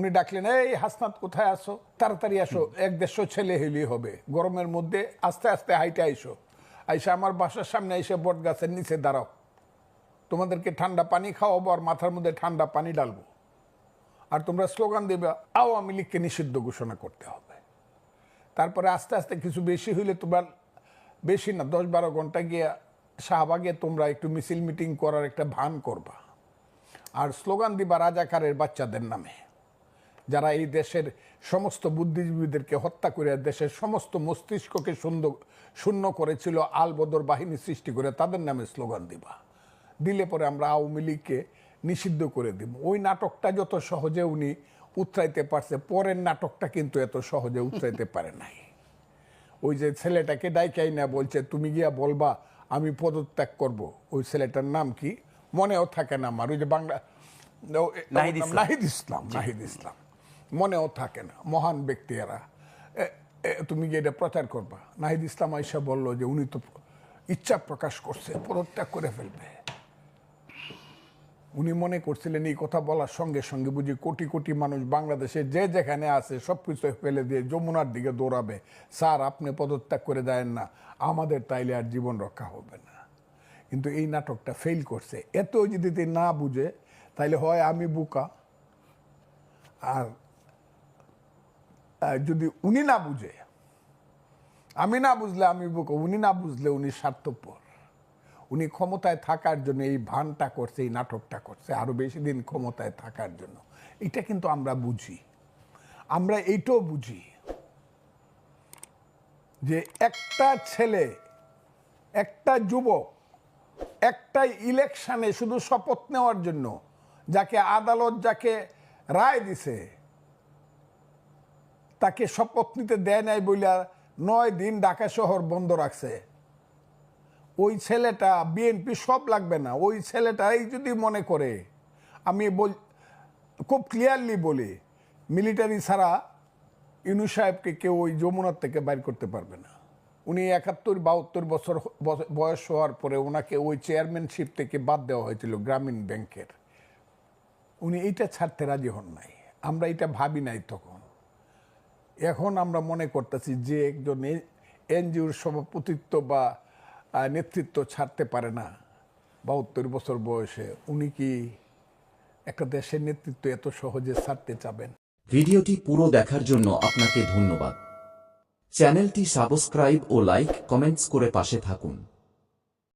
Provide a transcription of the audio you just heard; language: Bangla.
উনি ডাকলেন, এই হাসনাত কোথায় আসো তাড়াতাড়ি আসো, এক দেড়শো ছেলে হেলি হবে। গরমের মধ্যে আস্তে আস্তে হাইটে আইসো। আইসা আমার বাসার সামনে এসে বট গাছের নিচে দাঁড়াও। তোমাদেরকে ঠান্ডা পানি খাওয়াবো আর মাথার মধ্যে ঠান্ডা পানি ডালবো আর তোমরা স্লোগান দেবে, আওয়ামী লীগকে নিষিদ্ধ ঘোষণা করতে হবে। তারপরে আস্তে আস্তে কিছু বেশি হইলে তোমার, বেশি না, দশ বারো ঘণ্টা গিয়ে শাহবাগে তোমরা একটু মিছিল মিটিং করার একটা ভান করবা। আর স্লোগান দিবা রাজাকারের বাচ্চাদের নামে। যারা এই দেশের সমস্ত বুদ্ধিজীবীদেরকে হত্যা করে দেশের সমস্ত মস্তিষ্ককে শূন্য শূন্য করেছিল আলবদর বাহিনী সৃষ্টি করে তাদের নামে স্লোগান দিবা। দিলে পরে আমরা আওয়ামী লীগকে নিষিদ্ধ করে দিব। ওই নাটকটা যত সহজে উনি উতরাইতে পারছে পরের নাটকটা কিন্তু এত সহজে উতরাইতে পারে নাই। ওই যে ছেলেটাকে ডাইকাই না বলছে তুমি গিয়া বলবা আমি পদত্যাগ করব। ওই ছেলেটার নাম কি? মনেও থাকে না আমার। ওই যে বাংলা। নাহিদ ইসলাম। নাহিদ ইসলাম। মনেও থাকে না, মহান ব্যক্তি এরা তুমি গিয়ে এটা প্রচার করবা। নাহিদ ইসলাম আইসা বলল যে উনি তো ইচ্ছা প্রকাশ করছে, পদত্যাগ করে ফেলবে। উনি মনে করছিলেন এই কথা বলার সঙ্গে সঙ্গে বুঝি কোটি কোটি মানুষ বাংলাদেশে যে যেখানে আছে সব কিছু ফেলে দিয়ে যমুনার দিকে দৌড়াবে। স্যার, আপনি পদত্যাগ করে দেন না, আমাদের তাইলে আর জীবন রক্ষা হবে না। কিন্তু এই নাটকটা ফেল করছে। এত যদি না বুঝে, তাইলে হয় আমি বুকা। আর যদি উনি না বুঝে, আমি না বুঝলে আমি বুকা উনি না বুঝলে উনি স্বার্থপর। উনি ক্ষমতায় থাকার জন্য এই ভানটা করছে, এই নাটকটা করছে, আরও বেশি দিন ক্ষমতায় থাকার জন্য। এটা কিন্তু আমরা বুঝি। আমরা এইটাও বুঝি যে একটা ছেলে, একটা যুবক, একটা ইলেকশানে শুধু শপথ নেওয়ার জন্য, যাকে আদালত যাকে রায় দিছে তাকে শপথ নিতে দেয় নাই বইলা নয় দিন ঢাকা শহর বন্ধ রাখছে। ওই ছেলেটা বিএনপি সব লাগবে না। ওই ছেলেটাই যদি মনে করে, আমি বল খুব ক্লিয়ারলি বলি মিলিটারি ছাড়া ইনু সাহেবকে কেউ ওই যমুনার থেকে বাইর করতে পারবে না। উনি একাত্তর, বাহাত্তর বছর বয়স হওয়ার পরে ওনাকে ওই চেয়ারম্যানশিপ থেকে বাদ দেওয়া হয়েছিল গ্রামীণ ব্যাংকের। উনি এইটা ছাড়তে রাজি হন নাই। আমরা এটা ভাবি নাই তখন। এখন আমরা মনে করতেছি যে একজন এনজিওর সভাপতিত্ব বা নেতৃত্ব ছাড়তে পারে না। বাহাত্তর বছর বয়সে। উনি কি একটা দেশের নেতৃত্ব এত সহজে ছাড়তে চাবেন? ভিডিওটি পুরো দেখার জন্য আপনাকে ধন্যবাদ। চ্যানেলটি সাবস্ক্রাইব ও লাইক কমেন্টস করে পাশে থাকুন।